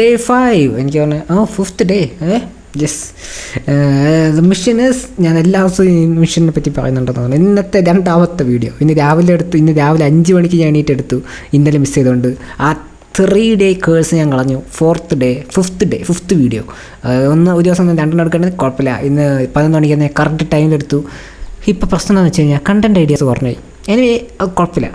Day five എനിക്ക് പറഞ്ഞു ആ ഫിഫ്ത്ത് ഡേ ഏ? യെസ് മിഷൻ ഇസ് ഞാൻ എല്ലാ ദിവസവും ഈ മിഷനെ പറ്റി പറയുന്നുണ്ടെന്ന് തോന്നുന്നു. ഇന്നത്തെ രണ്ടാമത്തെ വീഡിയോ ഇന്ന് രാവിലെ എടുത്തു ഇന്ന് രാവിലെ അഞ്ച് മണിക്ക് ഞാൻ എണീറ്റ് എടുത്തു. ഇന്നലെ മിസ് ചെയ്തുകൊണ്ട് ആ ത്രീ ഡേ കേഴ്സ് ഞാൻ കളഞ്ഞു. Fourth day fifth day fifth video ഒന്ന് ഒരു ദിവസം രണ്ടെണ്ണം എടുക്കേണ്ടത് കുഴപ്പമില്ല. ഇന്ന് പതിനൊന്ന് മണിക്ക് തന്നെ കറക്റ്റ് ടൈമിലെടുത്തു ഇപ്പോൾ പ്രശ്നം എന്താണെന്ന് വെച്ച് കഴിഞ്ഞാൽ കണ്ടന്റ് ഐഡിയാസ് കുറഞ്ഞായി എനിവേ അത് കുഴപ്പമില്ല.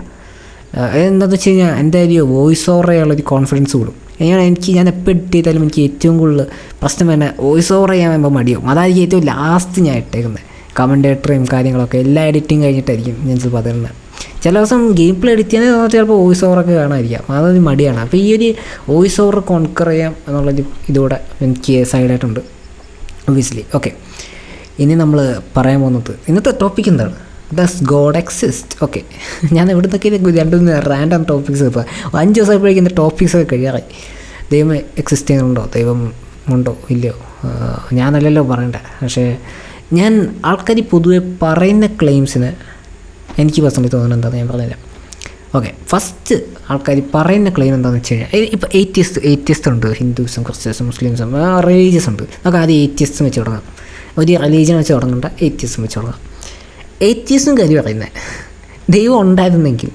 എന്താണെന്ന് വെച്ച് കഴിഞ്ഞാൽ എന്തായാലും വോയിസ് ഓവറേ ഉള്ളൊരു കോൺഫിഡൻസ് കൂടും. ഞാൻ എനിക്ക് ഞാൻ എപ്പോൾ എഡിറ്റ് ചെയ്താലും എനിക്ക് ഏറ്റവും കൂടുതൽ പ്രശ്നം തന്നെ വോയിസ് ഓവർ ചെയ്യാൻ വരുമ്പോൾ മടിയും അതായിരിക്കും ഏറ്റവും ലാസ്റ്റ് ഞാൻ ഇട്ടേക്കുന്നത് കമന്റേറ്ററും കാര്യങ്ങളൊക്കെ എല്ലാ എഡിറ്റിങ് കഴിഞ്ഞിട്ടായിരിക്കും ഞാൻ ചിലപ്പോൾ അതിടുന്നത് ചില ദിവസം ഗെയിം പ്ലേ എഡിറ്റ് ചെയ്യുന്നത് ചെയ്യാൻ ചിലപ്പോൾ വോയിസ് ഓവറൊക്കെ കാണാതിരിക്കാം അതൊരു മടിയാണ്. അപ്പോൾ ഈ ഒരു വോയിസ് ഓവർ കോൺക്കർ ചെയ്യാം എന്നുള്ളൊരു ഇതൂടെ എനിക്ക് സൈഡായിട്ടുണ്ട് ഒബിയസ്ലി ഓക്കെ ഇനി നമ്മൾ പറയാൻ പോകുന്നത് ഇന്നത്തെ ടോപ്പിക് എന്താണ്? ദസ് ഗോഡ് എക്സിസ്റ്റ് ഓക്കെ ഞാൻ എവിടുന്നൊക്കെ രണ്ടു മൂന്ന് റാൻഡം ടോപ്പിക്സ് ഇപ്പോൾ അഞ്ച് ദിവസമായപ്പോഴേക്കും എന്റെ ടോപ്പിക്സ് ഒക്കെ കഴിയാറായി ദൈവം എക്സിസ്റ്റ് ചെയ്യുന്നുണ്ടോ? ദൈവം ഉണ്ടോ? ഇല്ലയോ? ഞാനല്ലല്ലോ പറയണ്ടേ. പക്ഷേ ഞാൻ ആൾക്കാർ പൊതുവെ പറയുന്ന ക്ലെയിംസിന് എനിക്ക് പേഴ്സണലി തോന്നുന്നത് എന്താണെന്ന് ഞാൻ പറഞ്ഞുതരാം. ഓക്കെ ഫസ്റ്റ് ആൾക്കാർ പറയുന്ന ക്ലെയിം എന്താണെന്ന് വെച്ച് കഴിഞ്ഞാൽ ഇപ്പോൾ എയ്റ്റിയസ്റ്റ് എയ്റ്റിയസ്റ്റ് ഉണ്ട്. ഹിന്ദുസും ക്രിസ്ത്യൻസും മുസ്ലിംസും റിലീജിയസ് ഉണ്ട്. നമുക്ക് ആദ്യം എയ്റ്റിയസ്റ്റും വെച്ച് തുടങ്ങാം. ഒരു റിലീജിയൻ വെച്ച് തുടങ്ങേണ്ട എയ്റ്റിയസും വെച്ച് തുടങ്ങാം. എയ്റ്റിയസ്റ്റും കാര്യം പറയുന്നത് ദൈവം ഉണ്ടായിരുന്നെങ്കിൽ.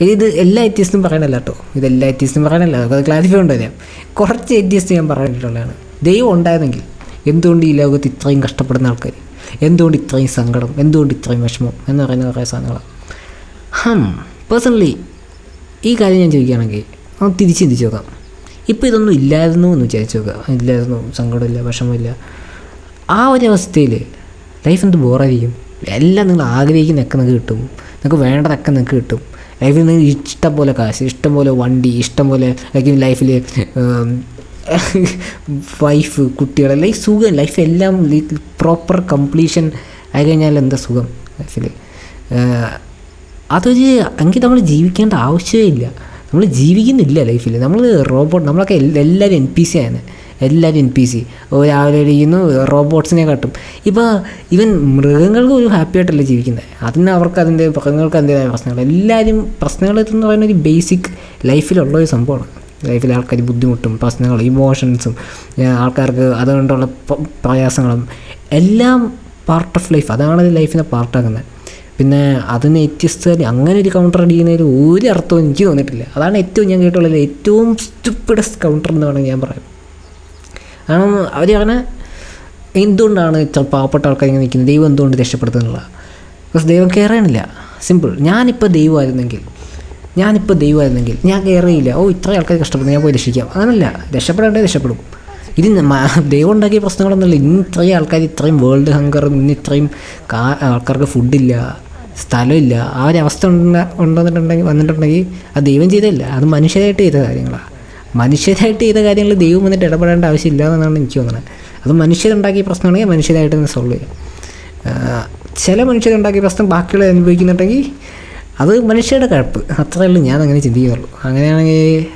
ഇത് എല്ലാ എത്തിയസ്റ്റും പറയണല്ല കേട്ടോ. ഇത് എല്ലാ എത്തിയസ്റ്റും പറയണല്ല. അത് ക്ലാരിഫൈ കൊണ്ടുവരാം കുറച്ച് എത്തിയസ്റ്റ് ഞാൻ പറഞ്ഞിട്ടുള്ളതാണ്. ദൈവം ഉണ്ടായിരുന്നെങ്കിൽ എന്തുകൊണ്ട് ഈ ലോകത്ത് ഇത്രയും കഷ്ടപ്പെടുന്ന ആൾക്കാർ എന്തുകൊണ്ട് ഇത്രയും സങ്കടം? എന്തുകൊണ്ട് ഇത്രയും വിഷമം? എന്ന് പറയുന്ന കുറേ സാധനങ്ങളാണ്. ഹം. പേഴ്സണലി ഈ കാര്യം ഞാൻ ചോദിക്കുകയാണെങ്കിൽ നമുക്ക് തിരിച്ച് ചിന്തിച്ച് നോക്കാം. ഇപ്പോൾ ഇതൊന്നും ഇല്ലായിരുന്നു എന്ന് വിചാരിച്ച് നോക്കുക. ഇല്ലായിരുന്നു. സങ്കടമില്ല വിഷമമില്ല. ആ ഒരു അവസ്ഥയിൽ ലൈഫ് എന്ത് ബോറായിരിക്കും എല്ലാം നിങ്ങൾ ആഗ്രഹിക്കുന്നതൊക്കെ നിങ്ങൾക്ക് കിട്ടും. നിങ്ങൾക്ക് വേണ്ടതൊക്കെ നിങ്ങൾക്ക് കിട്ടും. ലൈഫിൽ നിങ്ങൾ ഇഷ്ടം പോലെ കാശ് ഇഷ്ടം പോലെ വണ്ടി ഇഷ്ടം പോലെ ലൈഫിൽ വൈഫ് കുട്ടികൾ ലൈഫ് സുഖം ലൈഫ് എല്ലാം പ്രോപ്പർ കംപ്ലീഷൻ ആയി കഴിഞ്ഞാൽ എന്താ സുഖം ലൈഫിൽ അതൊരു എങ്കിൽ നമ്മൾ ജീവിക്കേണ്ട ആവശ്യമേ ഇല്ല നമ്മൾ ജീവിക്കുന്നില്ല ലൈഫിൽ നമ്മൾ റോബോട്ട് നമ്മളൊക്കെ എല്ലാവരും എൻ പി സി ആണ് എല്ലാവരും എൻ പി സി രാവിലെ ഇരിക്കുന്നു റോബോട്ട്സിനെ കാട്ടും. ഇപ്പോൾ ഇവൻ മൃഗങ്ങൾക്ക് ഒരു ഹാപ്പി ആയിട്ടല്ല ജീവിക്കുന്നത് അതിന് അവർക്ക് അതിന്റെ മൃഗങ്ങൾക്ക് അതിന്റെതായ പ്രശ്നങ്ങൾ എല്ലാവരും പ്രശ്നങ്ങൾ എന്ന് പറയുന്ന ഒരു ബേസിക് ലൈഫിലുള്ള ഒരു സംഭവമാണ്. ലൈഫിൽ ആൾക്കാർ ബുദ്ധിമുട്ടും പ്രശ്നങ്ങളും ഇമോഷൻസും ആൾക്കാർക്ക് അതുകൊണ്ടുള്ള പ്രയാസങ്ങളും എല്ലാം പാർട്ട് ഓഫ് ലൈഫ് അതാണ് ലൈഫിനെ പാർട്ടാക്കുന്നത് പിന്നെ അതിന് വ്യത്യസ്ത അങ്ങനെ ഒരു കൗണ്ടർ അടിക്കുന്നതിൽ ഒരു അർത്ഥവും എനിക്ക് തോന്നിയിട്ടില്ല. അതാണ് ഏറ്റവും ഞാൻ കേട്ടുള്ളത് ഏറ്റവും സ്റ്റുപ്പിഡസ്റ്റ് കൗണ്ടർ എന്ന് വേണമെങ്കിൽ ഞാൻ പറയാം. കാരണം അവർ അങ്ങനെ എന്തുകൊണ്ടാണ് പാവപ്പെട്ട ആൾക്കാർ ഇങ്ങനെ നിൽക്കുന്നത്? ദൈവം എന്തുകൊണ്ട് രക്ഷപ്പെടുത്തുന്നുള്ള ബിക്കോസ് ദൈവം കെയർ സിമ്പിൾ ഞാനിപ്പോൾ ദൈവമായിരുന്നെങ്കിൽ ഞാനിപ്പോൾ ദൈവമായിരുന്നെങ്കിൽ ഞാൻ കെയർ ചെയ്യില്ല. ഓ ഇത്ര ആൾക്കാർ കഷ്ടപ്പെടുന്നു. ഞാൻ പോയി രക്ഷിക്കാം. അങ്ങനല്ല. രക്ഷപ്പെടേണ്ടേ രക്ഷപ്പെടും. ഇത് ദൈവം ഉണ്ടാക്കിയ പ്രശ്നങ്ങളൊന്നുമില്ല. ഇന്ന് ഇത്രയും ആൾക്കാർ ഇത്രയും വേൾഡ് ഹങ്കറും ഇന്ന് ഇത്രയും കാ ആൾക്കാർക്ക് ഫുഡില്ല സ്ഥലമില്ല ആ ഒരു അവസ്ഥ ഉണ്ട ഉണ്ടെന്നിട്ടുണ്ടെങ്കിൽ വന്നിട്ടുണ്ടെങ്കിൽ അത് ദൈവം ചെയ്തതല്ല. അത് മനുഷ്യരായിട്ട് ചെയ്ത കാര്യങ്ങളാണ് മനുഷ്യരായിട്ട് ചെയ്ത കാര്യങ്ങൾ ദൈവം വന്നിട്ട് ഇടപെടേണ്ട ആവശ്യമില്ല എന്നാണ് എനിക്ക് തോന്നുന്നത്. അത് മനുഷ്യരുണ്ടാക്കിയ പ്രശ്നമാണെങ്കിൽ മനുഷ്യരായിട്ട് തന്നെ സോൾവ് ചെയ്യും. ചില മനുഷ്യരുണ്ടാക്കിയ പ്രശ്നം ബാക്കിയുള്ള അനുഭവിക്കുന്നുണ്ടെങ്കിൽ അത് മനുഷ്യരുടെ കഴപ്പ്. അത്രയേ ഉള്ളൂ ഞാൻ അങ്ങനെ ചിന്തിക്കുന്നുള്ളൂ അങ്ങനെയാണെങ്കിൽ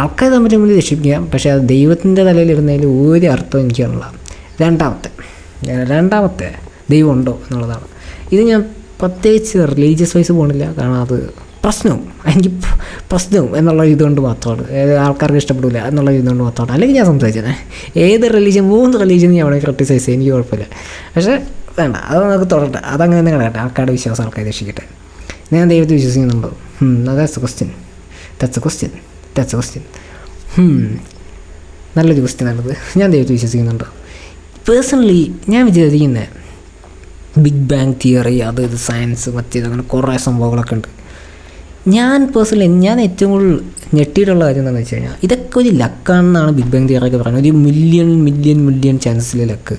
ആൾക്കാർ തമ്മിൽ തമ്മിൽ രക്ഷിപ്പിക്കാം. പക്ഷേ അത് ദൈവത്തിന്റെ തലയിലിരുന്നതിൽ ഒരു അർത്ഥം എനിക്ക് കാണില്ല രണ്ടാമത്തെ രണ്ടാമത്തെ ദൈവമുണ്ടോ എന്നുള്ളതാണ്. ഇത് ഞാൻ പ്രത്യേകിച്ച് റിലീജിയസ് വൈസ് പോകണില്ല കാരണം അത് പ്രശ്നവും. എനിക്ക് പ്രശ്നവും എന്നുള്ള ഇതുകൊണ്ട് മാത്രമാണ്. ആൾക്കാർക്ക് ഇഷ്ടപ്പെടില്ല എന്നുള്ള ഇതുകൊണ്ട് മാത്രമാണ്. അല്ലെങ്കിൽ ഞാൻ സംസാരിച്ചത് ഏത് റിലീജിയൻ മൂന്ന് റിലീജിയൻ ഞാൻ അവിടെ ക്രിട്ടിസൈസ് ചെയ്യും. എനിക്ക് കുഴപ്പമില്ല. പക്ഷേ വേണ്ട. അത് നമുക്ക് തുടരട്ടെ. അതങ്ങനെ തന്നെ കിടക്കട്ടെ. ആൾക്കാരുടെ വിശ്വാസം ആൾക്കാർ രക്ഷിക്കട്ടെ. ഞാൻ ദൈവത്തെ വിശ്വസിക്കുന്നുണ്ടോ? That's question that's a question that's a question നല്ലൊരു ക്വസ്റ്റ്യൻ ആണത്. ഞാൻ ദൈവത്തെ വിശ്വസിക്കുന്നുണ്ടോ? പേഴ്സണലി ഞാൻ വിചാരിക്കുന്നത് ബിഗ് ബാങ് തിയറി അത് ഇത് സയൻസ് മറ്റേത് അങ്ങനെ കുറേ സംഭവങ്ങളൊക്കെ ഉണ്ട്. ഞാൻ പേഴ്സണലി ഞാൻ ഏറ്റവും കൂടുതൽ ഞെട്ടിയിട്ടുള്ള കാര്യം എന്താണെന്ന് വെച്ച് കഴിഞ്ഞാൽ ഇതൊക്കെ ഒരു ലക്കാണെന്നാണ് ബിഗ് ബാങ് തിയറൊക്കെ പറയുന്നത്. ഒരു മില്യൺ മില്യൺ മില്യൺ ചാൻസിലെ ലക്ക്.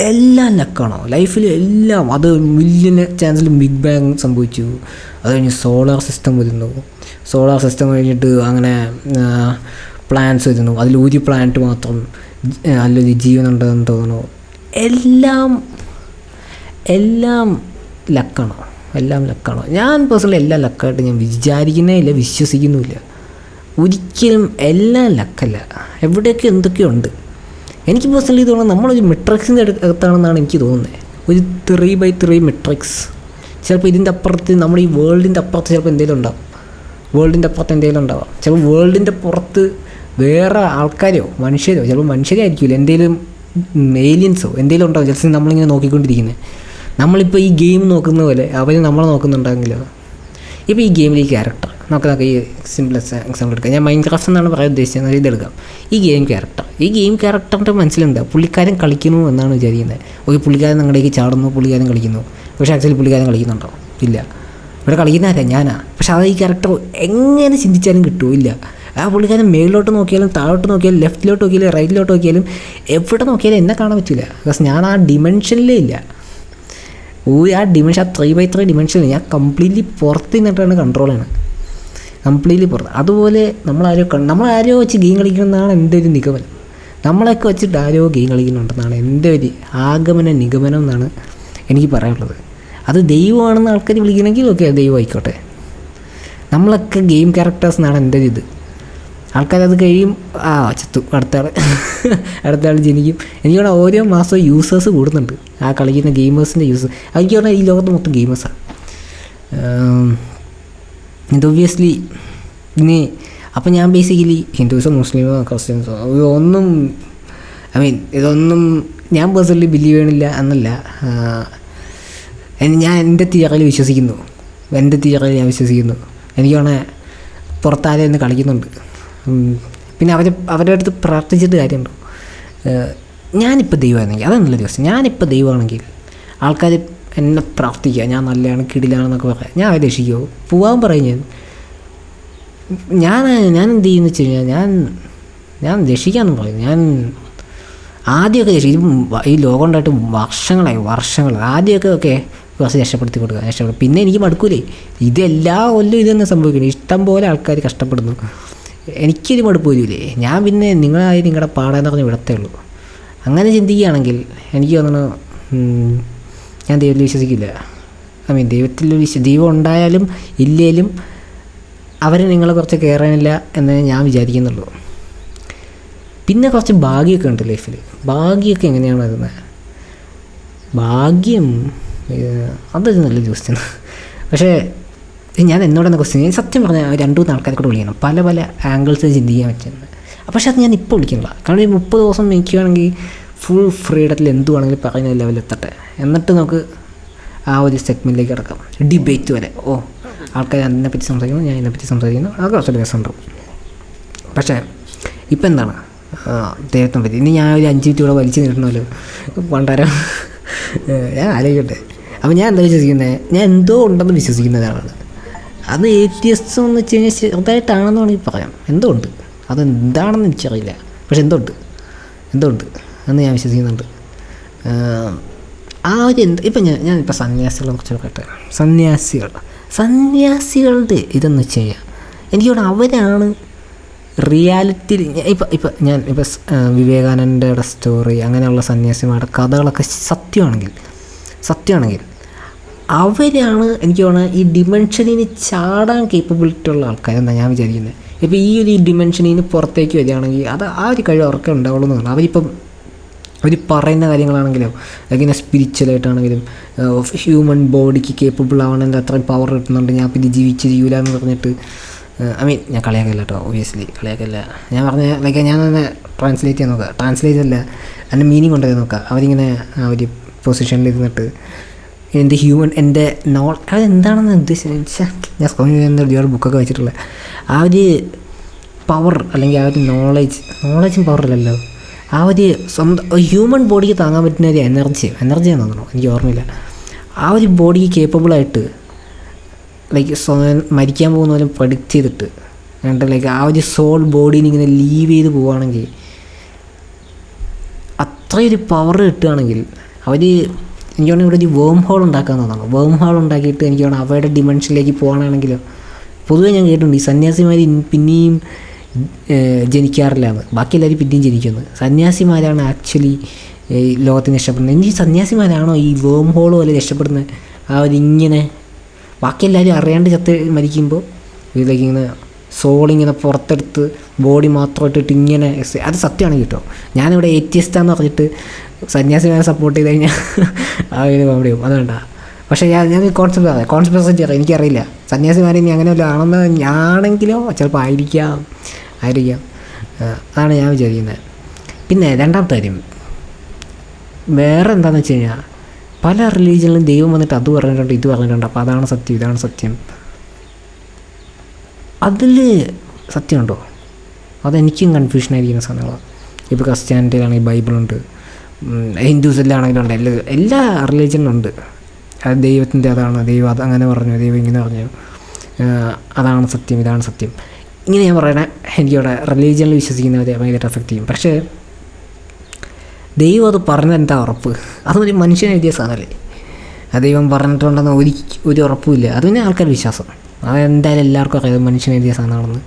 എല്ലാം ലക്കാണോ? ലൈഫിൽ എല്ലാം അത് മില്യൺ ചാൻസിൽ ബിഗ് ബാങ് സംഭവിച്ചു. അത് കഴിഞ്ഞ് സോളാർ സിസ്റ്റം വരുന്നു. സോളാർ സിസ്റ്റം കഴിഞ്ഞിട്ട് അങ്ങനെ പ്ലാന്റ്സ് വരുന്നു. അതിൽ ഒരു പ്ലാനറ്റ് മാത്രം നല്ലൊരു ജീവനുണ്ടെന്ന് തോന്നുന്നു. എല്ലാം എല്ലാം ലക്കാണോ? എല്ലാം ലക്കാണോ. ഞാൻ പേഴ്സണലി എല്ലാം ലക്കായിട്ട് ഞാൻ വിചാരിക്കുന്നേ ഇല്ല വിശ്വസിക്കുന്നുമില്ല. ഒരിക്കലും എല്ലാം ലക്കല്ല. എവിടെയൊക്കെ എന്തൊക്കെയുണ്ട് എനിക്ക് പേഴ്സണലി തോന്നുന്നത് നമ്മളൊരു മെട്രിക്സിന്റെ അകത്താണെന്നാണ് എനിക്ക് തോന്നുന്നത്. ഒരു ത്രീ ബൈ ത്രീ മെട്രിക്സ് ചിലപ്പോൾ ഇതിന്റെ അപ്പുറത്ത് നമ്മുടെ ഈ വേൾഡിന്റെ അപ്പുറത്ത് ചിലപ്പോൾ എന്തെങ്കിലും ഉണ്ടാവും. വേൾഡിന്റെ അപ്പുറത്ത് എന്തെങ്കിലും ഉണ്ടാവാം. ചിലപ്പോൾ വേൾഡിന്റെ പുറത്ത് വേറെ ആൾക്കാരോ മനുഷ്യരോ ചിലപ്പോൾ മനുഷ്യരെ ആയിരിക്കില്ല. എന്തെങ്കിലും ഏലിയൻസോ എന്തെങ്കിലും ഉണ്ടാവും. ചിലപ്പോൾ നമ്മളിങ്ങനെ നോക്കിക്കൊണ്ടിരിക്കുന്നത് നമ്മളിപ്പോൾ ഈ ഗെയിം നോക്കുന്ന പോലെ അവർ നമ്മളെ നോക്കുന്നുണ്ടെങ്കിലോ? ഇപ്പോൾ ഈ ഗെയിമിൽ ഈ ക്യാരക്ടർ നമുക്ക് നമുക്ക് ഈ സിമ്പിൾ എക്സാമ്പിൾ എടുക്കാം. ഞാൻ മൈൻഡ് ക്രാഫ്റ്റ് എന്നാണ് പറയാൻ ഉദ്ദേശിച്ചത്. ഇതെടുക്കാം ഈ ഗെയിം ക്യാരക്ടർ ഈ ഗെയിം ക്യാരക്ടറിന്റെ മനസ്സിലുണ്ട് പുള്ളിക്കാരൻ കളിക്കുന്നു എന്നാണ് വിചാരിക്കുന്നത്. ഓക്കെ പുള്ളിക്കാരൻ നിങ്ങളുടേക്ക് ചാടുന്നു പുള്ളിക്കാരൻ കളിക്കുന്നു. പക്ഷേ ആക്ച്വലി പുള്ളിക്കാരൻ കളിക്കുന്നുണ്ടോ? ഇല്ല. ഇവിടെ കളിക്കുന്ന ആരാ? ഞാനാ. പക്ഷേ അത് ഈ ക്യാരക്ടർ എങ്ങനെ ചിന്തിച്ചാലും കിട്ടുമോ ഇല്ല. ആ പുള്ളിക്കാരൻ മേളിലോട്ട് നോക്കിയാലും താഴോട്ട് നോക്കിയാലും ലെഫ്റ്റിലോട്ട് നോക്കിയാലും റൈറ്റിലോട്ട് നോക്കിയാലും എവിടെ നോക്കിയാലും എന്നെ കാണാൻ പറ്റില്ല ബിക്കോസ് ഞാൻ ആ ഡിമെൻഷനിലേ ഇല്ല. ഒരു ആ ഡിമെൻഷൻ ആ ത്രീ ബൈ ത്രീ ഡിമെൻഷനിൽ ഞാൻ കംപ്ലീറ്റ്ലി പുറത്ത് നിന്നിട്ടാണ് കൺട്രോൾ ചെയ്യുന്നത് കംപ്ലീറ്റ്ലി പുറത്ത്. അതുപോലെ നമ്മളാരോ നമ്മളാരോ വെച്ച് ഗെയിം കളിക്കണമെന്നാണ് എന്റെ ഒരു നിഗമനം. നമ്മളൊക്കെ വെച്ചിട്ട് ആരോ ഗെയിം കളിക്കുന്നുണ്ടെന്നാണ് എന്റെ ഒരു ആഗമന നിഗമനം എന്നാണ് എനിക്ക് പറയാനുള്ളത്. അത് ദൈവമാണെന്ന് ആൾക്കാർ വിളിക്കണമെങ്കിൽ ഓക്കെ ദൈവം ആയിക്കോട്ടെ. നമ്മളൊക്കെ ഗെയിം ക്യാരക്ടേഴ്സ് എന്നാണ് എന്റെ ഒരു ഇത്. ആൾക്കാരത് കഴിയും. ആ ചത്തു. അടുത്ത ആൾ അടുത്ത ആൾ ജനിക്കും. എനിക്ക് പറഞ്ഞാൽ ഓരോ മാസവും യൂസേഴ്സ് കൂടുന്നുണ്ട്. ആ കളിക്കുന്ന ഗെയിമേഴ്സിന്റെ യൂസ് എനിക്ക് പറഞ്ഞാൽ ഈ ലോകത്ത് മൊത്തം ഗെയിമേഴ്സാണ് ഇത് ഒബ്വിയസ്ലി ഇനി അപ്പം ഞാൻ ബേസിക്കലി ഹിന്ദുസോ മുസ്ലിമോ ക്രിസ്ത്യൻസോ ഒന്നും ഐ മീൻ ഇതൊന്നും ഞാൻ പേഴ്സണലി ബിലീവ് ചെയ്യണില്ല എന്നല്ല. ഞാൻ എന്റെ തിയറിയിൽ വിശ്വസിക്കുന്നു. എന്റെ തിയറിയിൽ ഞാൻ വിശ്വസിക്കുന്നു. എനിക്ക് വേണേൽ പുറത്താരെ എന്ന് കളിക്കുന്നുണ്ട്. പിന്നെ അവർ അവരുടെ അടുത്ത് പ്രാർത്ഥിച്ചിട്ട് കാര്യമുണ്ടോ? ഞാനിപ്പോൾ ദൈവമാണെങ്കിൽ അതാണല്ലോ ദിവസം. ഞാനിപ്പോൾ ദൈവമാണെങ്കിൽ ആൾക്കാർ എന്നെ പ്രാർത്ഥിക്കുക. ഞാൻ നല്ലതാണ് കിടിലാണെന്നൊക്കെ പറയാം. ഞാൻ അവരെ രക്ഷിക്കുമോ പോവാൻ പറയും ഞാൻ. ഞാൻ ഞാൻ എന്ത് ചെയ്യുന്നു വെച്ച് കഴിഞ്ഞാൽ ഞാൻ ഞാൻ രക്ഷിക്കാമെന്ന് പറയും ഞാൻ ആദ്യമൊക്കെ രക്ഷിക്കും. ഈ ലോകം ഉണ്ടായിട്ട് വർഷങ്ങളായി വർഷങ്ങൾ ആദ്യമൊക്കെ ഒക്കെ കുറച്ച് രക്ഷപ്പെടുത്തി കൊടുക്കുക രക്ഷപ്പെടും. പിന്നെ എനിക്ക് മടുക്കൂലേ. ഇതെല്ലാ കൊല്ലം ഇതെന്നെ തന്നെ സംഭവിക്കണം. ഇഷ്ടം പോലെ ആൾക്കാർ കഷ്ടപ്പെടുന്നു. എനിക്കൊരു മടുപ്പ് വരില്ലേ ഞാൻ പിന്നെ നിങ്ങളായി നിങ്ങളുടെ പാടാന്ന് പറഞ്ഞ് വിടത്തേ ഉള്ളൂ. അങ്ങനെ ചിന്തിക്കുകയാണെങ്കിൽ എനിക്ക് തോന്നുന്നു ഞാൻ ദൈവത്തിൽ വിശ്വസിക്കില്ല. ഐ മീൻ ദൈവത്തിൽ വിശ്വ ദൈവം ഉണ്ടായാലും ഇല്ലേലും അവർ നിങ്ങളെ കുറച്ച് കയറാനില്ല എന്ന് ഞാൻ വിചാരിക്കുന്നുള്ളൂ. പിന്നെ കുറച്ച് ഭാഗ്യമൊക്കെ ഉണ്ട് ലൈഫിൽ ഭാഗ്യമൊക്കെ എങ്ങനെയാണ് വരുന്നത് ഭാഗ്യം അതൊരു നല്ല ക്വസ്റ്റ്യൻ പക്ഷേ ഞാൻ എന്നോടെന്ന ക്വസ്റ്റ്യൻ സത്യം പറഞ്ഞാൽ രണ്ടു മൂന്ന് ആൾക്കാരെ കൂടെ വിളിക്കണം. പല പല ആംഗിൾസ് ചിന്തിക്കാൻ പറ്റുന്നത്. പക്ഷേ അത് ഞാൻ ഇപ്പോൾ വിളിക്കണില്ല കാരണം ഈ മുപ്പത് ദിവസം എനിക്കാണെങ്കിൽ ഫുൾ ഫ്രീഡത്തിൽ എന്തു വേണമെങ്കിലും പറയുന്ന ലെവലിൽ എത്തട്ടെ. എന്നിട്ട് നമുക്ക് ആ ഒരു സെഗ്മെന്റിലേക്ക് കിടക്കാം. ഡിബേറ്റ് വരെ. ഓ ആൾക്കാർ അതിനെ പറ്റി സംസാരിക്കുന്നു ഞാൻ ഇതിനെപ്പറ്റി സംസാരിക്കുന്നു. അത് കുറച്ച് രസമുണ്ടാവും പക്ഷേ ഇപ്പം എന്താണ്? ആ, ദൈവത്തിനെ പറ്റി. ഇനി ഞാൻ ഒരു അഞ്ച് മിനിറ്റ് കൂടെ വലിച്ചു നീട്ടണമല്ലോ. പണ്ടാരം. ഞാൻ ആലോചിക്കട്ടെ. അപ്പോൾ ഞാൻ എന്താ വിശ്വസിക്കുന്നത് ഞാൻ എന്തോ ഉണ്ടെന്ന് വിശ്വസിക്കുന്ന ഒരാളാണ്. അത് ഏറ്റിയസ്റ്റ് എന്ന് വെച്ച് കഴിഞ്ഞാൽ ചെറുതായിട്ടാണെന്ന് വേണമെങ്കിൽ പറയാം. എന്തുകൊണ്ട് ഉണ്ട് അതെന്താണെന്ന് എനിക്കറിയില്ല. പക്ഷെ എന്തുകൊണ്ട് എന്തുകൊണ്ട് എന്ന് ഞാൻ വിശ്വസിക്കുന്നുണ്ട്. ആ, ഒരു എന്ത് ഇപ്പം ഞാൻ ഞാനിപ്പോൾ സന്യാസികളെ കുറിച്ച് പറയട്ടെ സന്യാസികൾ. സന്യാസികളുടെ ഇതെന്ന് വെച്ച് കഴിഞ്ഞാൽ എനിക്കോട് അവരാണ് റിയാലിറ്റിയിൽ ഇപ്പം ഇപ്പം ഞാൻ ഇപ്പം വിവേകാനന്ദയുടെ സ്റ്റോറി അങ്ങനെയുള്ള സന്യാസിമാരുടെ കഥകളൊക്കെ സത്യമാണെങ്കിൽ സത്യമാണെങ്കിൽ അവരാണ് എനിക്ക് തോന്നുന്നത് ഈ ഡിമെൻഷനിന് ചാടാൻ കേപ്പബിലിറ്റി ഉള്ള ആൾക്കാരെന്നാണ് ഞാൻ വിചാരിക്കുന്നത്. ഇപ്പോൾ ഈ ഒരു ഡിമെൻഷനിന് പുറത്തേക്ക് വരികയാണെങ്കിൽ അത് ആ ഒരു കഴിവ് അവർക്ക് ഉണ്ടാവുള്ളൂ എന്നാണ് അവരിപ്പം അവർ പറയുന്ന കാര്യങ്ങളാണെങ്കിലും ഇങ്ങനെ സ്പിരിച്വലായിട്ടാണെങ്കിലും ഹ്യൂമൻ ബോഡിക്ക് കേപ്പബിൾ ആവണമെങ്കിൽ അത്രയും പവർ കിട്ടുന്നുണ്ട് ഞാൻ പിന്നെ ജീവിച്ച് ജീവില്ല എന്ന് പറഞ്ഞിട്ട് ഐ മീൻ ഞാൻ കളിയാക്കല്ല കേട്ടോ ഒബിയസ്ലി കളിയാക്കല്ല ഞാൻ പറഞ്ഞ ലൈക്ക് ഞാൻ തന്നെ ട്രാൻസ്ലേറ്റ് ചെയ്യാൻ നോക്കുക. ട്രാൻസ്ലേറ്റ് അല്ല അതിന്റെ മീനിങ് കൊണ്ടുവരാൻ നോക്കുക. അവരിങ്ങനെ ആ ഒരു പൊസിഷനിൽ ഇരുന്നിട്ട് എന്റെ ഹ്യൂമൻ എന്റെ നോ അതെന്താണെന്ന് ഉദ്ദേശിച്ച ഞാൻ സ്കൂളിൽ നിന്ന് ഒരുപാട് ബുക്കൊക്കെ വെച്ചിട്ടുള്ള. ആ ഒരു പവർ അല്ലെങ്കിൽ ആ ഒരു നോളേജ് നോളേജും പവറില്ലല്ലോ ആ ഒരു സ്വന്തം ഹ്യൂമൻ ബോഡിക്ക് താങ്ങാൻ പറ്റുന്ന ഒരു എനർജി എനർജിയാണെന്ന് തോന്നുന്നു. എനിക്ക് ഓർമ്മയില്ല. ആ ഒരു ബോഡിക്ക് കേപ്പബിളായിട്ട് ലൈക്ക് സ്വയം മരിക്കാൻ പോകുന്ന പോലെ പ്രഡിക്റ്റ് ചെയ്തിട്ട് എന്നിട്ട് ലൈക്ക് ആ ഒരു സോൾ ബോഡീനെ ഇങ്ങനെ ലീവ് ചെയ്ത് പോവുകയാണെങ്കിൽ അത്രയൊരു പവർ കിട്ടുകയാണെങ്കിൽ അവർ എനിക്ക് വേണമെങ്കിൽ ഇവിടെ ഒരു വേം ഹോൾ ഉണ്ടാക്കാൻ തോന്നുന്നു. വേം ഹോൾ ഉണ്ടാക്കിയിട്ട് എനിക്ക് വേണം അവയുടെ ഡിമെൻഷനിലേക്ക് പോകണമെങ്കിലോ പൊതുവേ ഞാൻ കേട്ടിട്ടുണ്ട് ഈ സന്യാസിമാർ പിന്നെയും ജനിക്കാറില്ല ജനിക്കാറില്ലാന്ന്. ബാക്കി എല്ലാവരും പിന്നെയും ജനിക്കുന്നത് സന്യാസിമാരാണ് ആക്ച്വലി ലോകത്തിന് രക്ഷപ്പെടുന്നത്. എനിക്ക് സന്യാസിമാരാണോ ഈ വേം ഹോൾ പോലെ രക്ഷപ്പെടുന്നത്? ഇങ്ങനെ ബാക്കി എല്ലാവരും അറിയാണ്ട് ചത്ത് മരിക്കുമ്പോൾ ഇതിലേക്ക് ഇങ്ങനെ സോളിങ്ങനെ പുറത്തെടുത്ത് ബോഡി മാത്രം ഇട്ടിട്ട് ഇങ്ങനെ അത് സത്യമാണ് കേട്ടോ. ഞാനിവിടെ ഏത്യസ്റ്റാന്ന് പറഞ്ഞിട്ട് സന്യാസിമാരെ സപ്പോർട്ട് ചെയ്ത് കഴിഞ്ഞാൽ ആ ഒരു കോമഡി ആവും. അത് വേണ്ട പക്ഷേ ഞാൻ ഞാൻ കോൺസെപ്റ്റ് കോൺസെപ്റ്റ് കോൺസ്പിറസി അറിയാം. എനിക്കറിയില്ല. സന്യാസിമാരെ ഇനി അങ്ങനെ വല്ലതും ആണെന്ന് ഞാണെങ്കിലോ ചിലപ്പോൾ ആയിരിക്കാം. ആയിരിക്കാം. അതാണ് ഞാൻ വിചാരിക്കുന്നത്. പിന്നെ രണ്ടാമത്തെ കാര്യം. വേറെ എന്താണെന്ന് വെച്ച് കഴിഞ്ഞാൽ പല റിലീജിയനിലും ദൈവം വന്നിട്ട് അത് പറഞ്ഞിട്ടുണ്ട് ഇത് പറഞ്ഞിട്ടുണ്ട്. അപ്പോൾ അതാണ് സത്യം ഇതാണ് സത്യം. അതിൽ സത്യമുണ്ടോ? അതെനിക്കും കൺഫ്യൂഷനായിരിക്കുന്ന സാധനങ്ങളാണ് ഇപ്പോൾ ക്രിസ്ത്യാനിറ്റിയിലാണെങ്കിൽ ബൈബിളുണ്ട് ഹിന്ദുസിലാണെങ്കിലും ഉണ്ട്. എല്ലാ എല്ലാ റിലീജിയനിലുണ്ട് അത് ദൈവത്തിന്റെ അതാണ്. ദൈവം അത് അങ്ങനെ പറഞ്ഞു. ദൈവം ഇങ്ങനെ പറഞ്ഞു. അതാണ് സത്യം. ഇതാണ് സത്യം. ഇങ്ങനെ ഞാൻ പറയണേ എനിക്കവിടെ റിലീജിയനിൽ വിശ്വസിക്കുന്നവരെ ഭയങ്കര എഫക്റ്റ് ചെയ്യും പക്ഷേ ദൈവം അത് എന്താ ഉറപ്പ്? ഒരു മനുഷ്യൻ എഴുതിയ സാധനമല്ലേ? ആ ദൈവം പറഞ്ഞിട്ടുണ്ടെന്ന് ഒരു ഒരു ഉറപ്പുമില്ല അത് പിന്നെ ആൾക്കാർ വിശ്വാസം. അത് എന്തായാലും എല്ലാവർക്കും അറിയാം. അത് മനുഷ്യൻ എഴുതിയ സാധനമാണെന്ന്.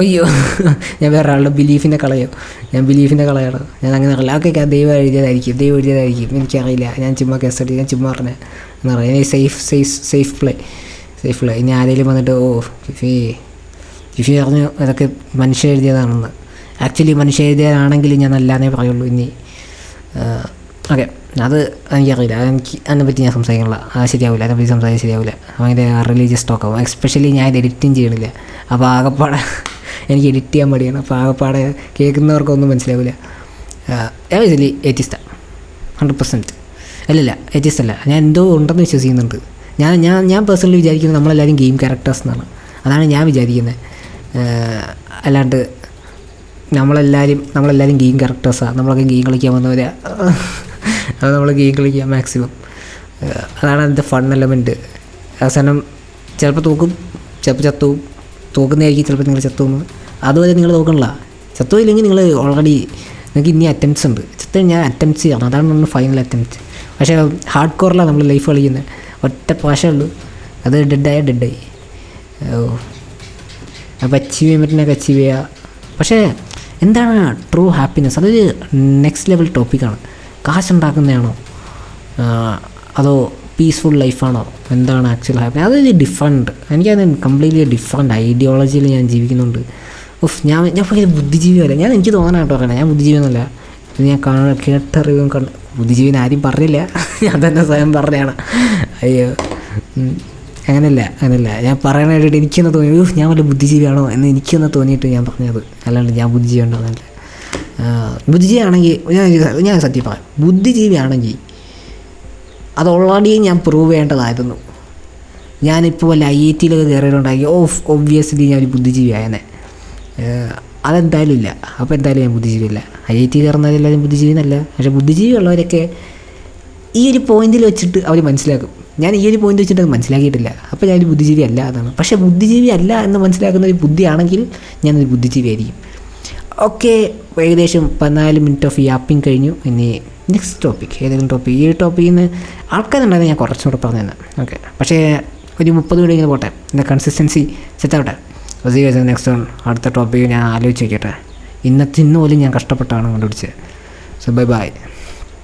അയ്യോ ഞാൻ വേറെ ആളുടെ ബിലീഫിന്റെ കളയോ. ഞാൻ ബിലീഫിന്റെ കളയാണ്. ഞാൻ അങ്ങനെ അറിയില്ല. ഓക്കെ ദൈവം എഴുതിയതായിരിക്കും. ദൈവം എഴുതിയതായിരിക്കും. എനിക്കറിയില്ല. ഞാൻ ചുമ്മാ കേസ് ഞാൻ ചുമ്മാ പറഞ്ഞ. എന്ന് പറയാം. ഇനി safe safe safe play safe play ഇനി ആരെങ്കിലും വന്നിട്ട് ഓ ഫിഫി ഫിഫി പറഞ്ഞു അതൊക്കെ മനുഷ്യ എഴുതിയതാണെന്ന്. ആക്ച്വലി മനുഷ്യ എഴുതിയതാണെങ്കിൽ ഞാൻ അല്ലാന്നേ പറയുള്ളൂ ഇനി. ഓക്കെ അത് എനിക്കറിയില്ല. എനിക്ക് അതിനെപ്പറ്റി ഞാൻ സംസാരിക്കണില്ല അത് ശരിയാവില്ല. അതിനെപ്പറ്റി സംസാരിക്കാൻ ശരിയാവില്ല. ഭയങ്കര റിലീജിയസ് ടോക്കാവും എസ്പെഷ്യലി ഞാൻ ഇത് എഡിറ്റിങ് ചെയ്യണില്ല. അപ്പോൾ ആകപ്പാടെ എനിക്ക് എഡിറ്റ് ചെയ്യാൻ മടിയാണ്. അപ്പോൾ പാട കേൾക്കുന്നവർക്കൊന്നും മനസ്സിലാവില്ല ഞാൻ വിചാരിച്ചില്ല എറ്റിസ്റ്റ ഹൺഡ്രഡ് പെർസെന്റ് അല്ലല്ല എറ്റിസ്റ്റ് അല്ല. ഞാൻ എന്തോ ഉണ്ടെന്ന് വിശ്വസിക്കുന്നുണ്ട് ഞാൻ ഞാൻ ഞാൻ പേഴ്സണലി വിചാരിക്കുന്നത് നമ്മളെല്ലാവരും ഗെയിം ക്യാരക്ടേഴ്സ് എന്നാണ്. അതാണ് ഞാൻ വിചാരിക്കുന്നത്. അല്ലാണ്ട് നമ്മളെല്ലാവരും നമ്മളെല്ലാവരും ഗെയിം ക്യാരക്ടേഴ്സാണ് നമ്മളൊക്കെ ഗെയിം കളിക്കാൻ വന്നവരെ. അത് നമ്മൾ ഗെയിം കളിക്കുക മാക്സിമം അതാണ് അതിന്റെ ഫൺ എലമെന്റ് അവസാനം ചിലപ്പോൾ തൂക്കും ചിലപ്പോൾ ചത്തുവും തോക്കുന്നതായിരിക്കും ചിലപ്പോൾ നിങ്ങൾ ചത്തുവെന്ന് അതുവരെ നിങ്ങൾ തോക്കണില്ല ചത്തുവില്ലെങ്കിൽ നിങ്ങൾ ഓൾറെഡി നിങ്ങൾക്ക് ഇനി അറ്റംപ്റ്റ്സ് ഉണ്ട്. ചത്ത് ഞാൻ അറ്റംപ്റ്റ്സ് ചെയ്യണം. അതാണ് നമ്മൾ ഫൈനൽ അറ്റംപ്റ്റ് പക്ഷേ ഹാർഡ് കോറിലാണ് നമ്മൾ ലൈഫ് കളിക്കുന്നത്. ഒറ്റ പ്രാവശ്യമുള്ളൂ അത് ഡെഡായ ഡെഡായി ഓ. അപ്പോൾ അച്ചീവ് ചെയ്യാൻ പറ്റുന്നൊക്കെ അച്ചീവ് ചെയ്യുക പക്ഷേ എന്താണ് ട്രൂ ഹാപ്പിനെസ് അതൊരു നെക്സ്റ്റ് ലെവൽ ടോപ്പിക്കാണ് കാശുണ്ടാക്കുന്നതാണോ? അതോ പീസ്ഫുൾ ലൈഫാണോ എന്താണ് ആക്ച്വൽ ഹാപ്പി അതൊരു ഡിഫറെന്റ് എനിക്കത് കംപ്ലീറ്റ്ലി ഡിഫറെന്റ് ഐഡിയോളജിയിൽ ഞാൻ ജീവിക്കുന്നുണ്ട്. ഉഫ് ഞാൻ ഞാൻ ഭയങ്കര ബുദ്ധിജീവിയല്ല? ഞാൻ എനിക്ക് തോന്നാനായിട്ട് പറയണേ ഞാൻ ബുദ്ധിജീവിയൊന്നുമല്ല. ഇത് ഞാൻ കാണാൻ കേട്ടറിവും കണ്ട് ബുദ്ധിജീവിനെ ആരും പറഞ്ഞില്ല. ഞാൻ തന്നെ സ്വയം പറഞ്ഞതാണ്. അയ്യോ. അങ്ങനല്ല അങ്ങനെയല്ല ഞാൻ പറയണായിട്ട് എനിക്കെന്ന് തോന്നി ഓഫ് ഞാൻ വല്ല ബുദ്ധിജീവിയാണോ എന്ന് എനിക്കെന്ന് തോന്നിയിട്ട് ഞാൻ പറഞ്ഞത്. അല്ലാണ്ട് ഞാൻ ബുദ്ധിജീവി ഉണ്ടോ എന്നല്ല. ബുദ്ധിജീവി ആണെങ്കിൽ ഞാൻ ഞാൻ സത്യം പറയാം. ബുദ്ധിജീവിയാണെങ്കിൽ അത് ഓൾറെഡി ഞാൻ പ്രൂവ് ചെയ്യേണ്ടതായിരുന്നു. ഞാനിപ്പോൾ വല്ല ഐ ഐ ടിയിലൊക്കെ കയറിയിട്ടുണ്ടെങ്കിൽ ഓഫ് ഒബ്വിയസ്ലി ഞാൻ ഒരു ബുദ്ധിജീവിയായനെ അതെന്തായാലും ഇല്ല. അപ്പോൾ എന്തായാലും ഞാൻ ബുദ്ധിജീവിയല്ല. ഐ ഐ ടി കയറുന്നവർ എല്ലാവരും ബുദ്ധിജീവി എന്നല്ല പക്ഷേ ബുദ്ധിജീവി ഉള്ളവരൊക്കെ ഈ ഒരു പോയിന്റിൽ വെച്ചിട്ട് അവർ മനസ്സിലാക്കും. ഞാൻ ഈ ഒരു പോയിന്റ് വെച്ചിട്ട് അത് മനസ്സിലാക്കിയിട്ടില്ല. അപ്പോൾ ഞാനൊരു ബുദ്ധിജീവി അല്ല എന്നാണ്. പക്ഷേ ബുദ്ധിജീവി അല്ല എന്ന് മനസ്സിലാക്കുന്ന ഒരു ബുദ്ധിയാണെങ്കിൽ ഞാനൊരു ബുദ്ധിജീവി ആയിരിക്കും ഓക്കെ ഏകദേശം പതിനാല് മിനിറ്റ് ഓഫ് യാപ്പിംഗ് കഴിഞ്ഞു. ഇനി നെക്സ്റ്റ് ടോപ്പിക് ഏതെങ്കിലും ടോപ്പിക് ഈ ടോപ്പിക്കിൽ നിന്ന് ആൾക്കാരുണ്ടായിരുന്നു ഞാൻ കുറച്ചുകൂടെ പറഞ്ഞു തന്നെ ഓക്കെ. പക്ഷേ ഒരു മുപ്പത് മിനിറ്റ് ഇങ്ങനെ പോട്ടെ. എന്റെ കൺസിസ്റ്റൻസി സെറ്റാവട്ടെ അപ്പോൾ നെക്സ്റ്റ് വൺ അടുത്ത ടോപ്പിക്ക് ഞാൻ ആലോചിച്ച് വയ്ക്കട്ടെ ഇന്നത്തെ ഇന്ന് പോലും ഞാൻ കഷ്ടപ്പെട്ടാണ് കണ്ടുപിടിച്ചത്. So bye bye